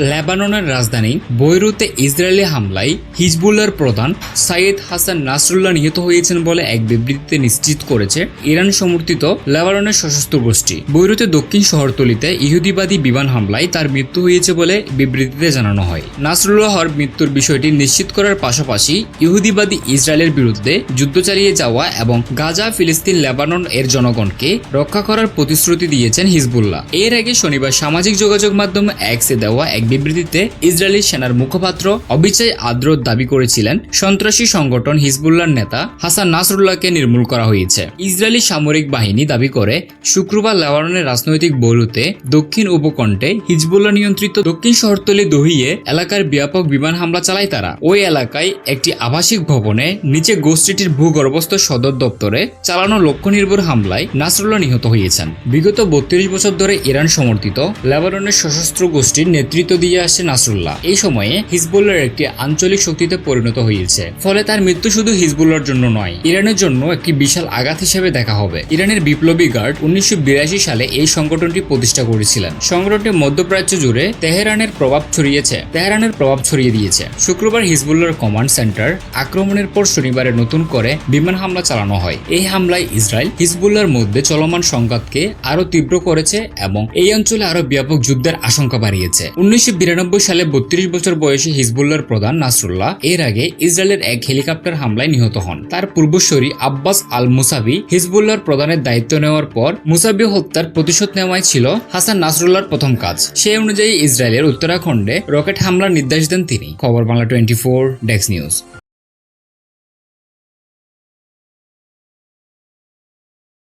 লেবাননের রাজধানী বৈরুতে ইসরায়েলি হামলায় হিজবুল্লার প্রধান সাইয়েদ হাসান নাসরুল্লাহ নিহত হয়েছেন বলে এক বিবৃতিতে নিশ্চিত করেছে ইরান সমর্থিত লেবাননের সশস্ত্র গোষ্ঠী। বৈরুতে দক্ষিণ শহরতলিতে ইহুদিবাদী বিমান হামলায় তার মৃত্যু হয়েছে বলে বিবৃতিতে জানানো হয়। নাসরুল্লাহর মৃত্যুর বিষয়টি নিশ্চিত করার পাশাপাশি ইহুদিবাদী ইসরায়েলের বিরুদ্ধে যুদ্ধ চালিয়ে যাওয়া এবং গাজা, ফিলিস্তিন, লেবানন এর জনগণকে রক্ষা করার প্রতিশ্রুতি দিয়েছেন হিজবুল্লাহ। এর আগে শনিবার সামাজিক যোগাযোগ মাধ্যম এক্সে দেওয়া এক বিবৃতিতে ইসরায়েলি সেনার মুখপাত্র অবিচয় আদ্র দাবি করেছিলেন সন্ত্রাসী সংগঠন হিজবুল্লাহর নেতা হাসান নাসরুল্লাহকে নির্মূল করা হয়েছে। ইসরায়েলি সামরিক বাহিনী দাবি করে, শুক্রবার লেবাননের রাজনৈতিক বৈরুতে দক্ষিণ উপকণ্ঠে হিজবুল্লাহ নিয়ন্ত্রিত দক্ষিণ শহরতলি দহিয়ে এলাকার ব্যাপক বিমান হামলা চালায় তারা। ওই এলাকায় একটি আবাসিক ভবনে নিচে গোষ্ঠীটির ভূগর্ভস্থ সদর দপ্তরে চালানো লক্ষ্য নির্ভর হামলায় নাসরুল্লাহ নিহত হয়েছেন। বিগত বত্রিশ বছর ধরে ইরান সমর্থিত লেবাননের সশস্ত্র গোষ্ঠীর নেতৃত্ব দিয়ে আসছে নাসরুল্লাহ। এই সময়ে হিজবুল্লার একটি আঞ্চলিক শক্তিতে পরিণত হয়েছে। ফলে তার মৃত্যু শুধু হিজবুল্লার জন্য নয়, ইরানের জন্য একটি বিশাল আঘাত হিসেবে দেখা হবে। ইরানের বিপ্লবী গার্ড উনিশশো বিরাশি সালে এই সংগঠনটি প্রতিষ্ঠা করেছিলেন। সংগঠনটি মধ্যপ্রাচ্য জুড়ে তেহরানের প্রভাব ছড়িয়েছে। তেহরানের প্রভাব ছড়িয়ে দিয়েছে। শুক্রবার হিজবুল্লার কমান্ড সেন্টার আক্রমণের পর শনিবারে নতুন করে বিমান হামলা চালানো হয়। এই হামলায় ইসরায়েল হিজবুল্লার মধ্যে চলমান সংঘাতকে আরও তীব্র করেছে এবং এই অঞ্চলে আরও ব্যাপক যুদ্ধের আশঙ্কা বাড়িয়েছে। উনিশশো সালে বত্রিশ বছর বয়সে হিজবুল্লার প্রধান নাসরুল্লাহ এর আগে ইসরায়েলের এক হেলিকপ্টার হামলায় নিহত হন। তার পূর্বসরী আব্বাস আল মুসাবি হিজবুল্লার প্রধানের দায়িত্ব নেওয়ার পর মুসাবি হত্যার প্রতিশোধ নেওয়ায় ছিল হাসান নাসরুল্লাহর প্রথম কাজ। সে অনুযায়ী ইসরায়েলের উত্তরাখণ্ডে রকেট হামলার নির্দেশ দেন তিনি। Khabar Bangla twenty four desk news.